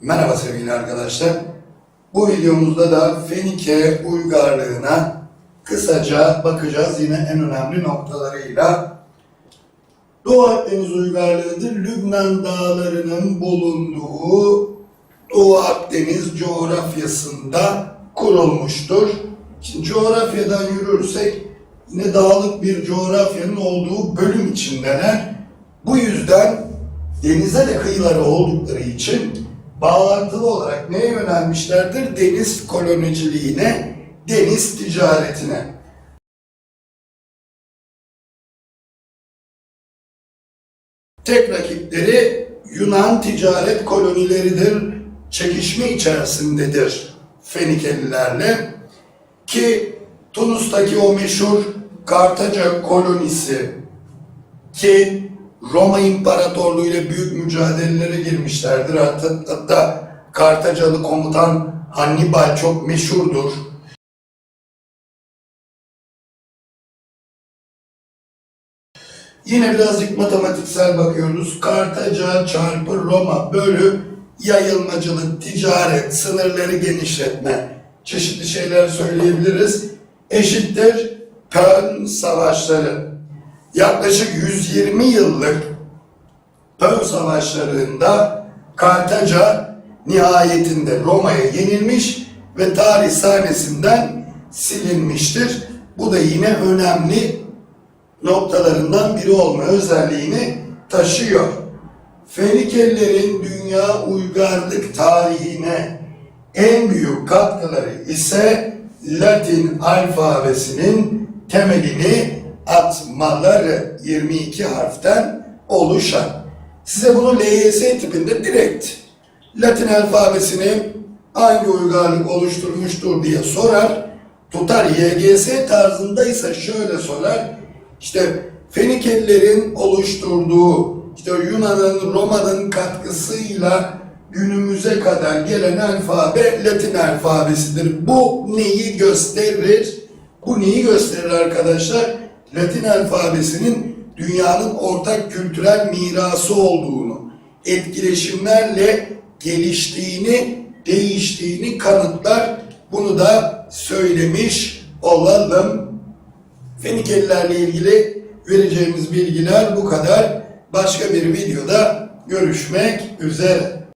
Merhaba sevgili arkadaşlar. Bu videomuzda da Fenike uygarlığına kısaca bakacağız yine en önemli noktalarıyla. Doğu Akdeniz uygarlığıdır. Lübnan dağlarının bulunduğu Doğu Akdeniz coğrafyasında kurulmuştur. Şimdi coğrafyadan yürürsek yine dağlık bir coğrafyanın olduğu bölüm içindeler. Bu yüzden denize de kıyıları oldukları için bağlantılı olarak neye yönelmişlerdir? Deniz koloniciliğine, deniz ticaretine. Tek rakipleri Yunan ticaret kolonileridir. Çekişme içerisindedir Fenikelilerle. Ki Tunus'taki o meşhur Kartaca kolonisi ki Roma İmparatorluğu ile büyük mücadelelere girmişlerdir. Hatta, hatta Kartacalı komutan Hannibal çok meşhurdur. Yine birazcık matematiksel bakıyoruz. Kartaca çarpı Roma bölü yayılmacılık, ticaret, sınırları genişletme çeşitli şeyler söyleyebiliriz. Eşittir Pön savaşları. Yaklaşık 120 yıllık Pön savaşlarında Kartaca nihayetinde Roma'ya yenilmiş ve tarih sahnesinden silinmiştir. Bu da yine önemli noktalarından biri olma özelliğini taşıyor. Fenikelilerin dünya uygarlık tarihine en büyük katkıları ise Latin alfabesinin temelini atmaları 22 harften oluşan. Size bunu LYS tipinde direkt Latin alfabesini hangi uygarlık oluşturmuştur diye sorar. Tutar YGS tarzındaysa şöyle sorar. İşte Fenikelilerin oluşturduğu, işte Yunan'ın, Roma'nın katkısıyla günümüze kadar gelen alfabe Latin alfabesidir. Bu neyi gösterir? Bu neyi gösterir arkadaşlar? Latin alfabesinin dünyanın ortak kültürel mirası olduğunu, etkileşimlerle geliştiğini, değiştiğini kanıtlar. Bunu da söylemiş olalım. Fenikelilerle ilgili vereceğimiz bilgiler bu kadar. Başka bir videoda görüşmek üzere.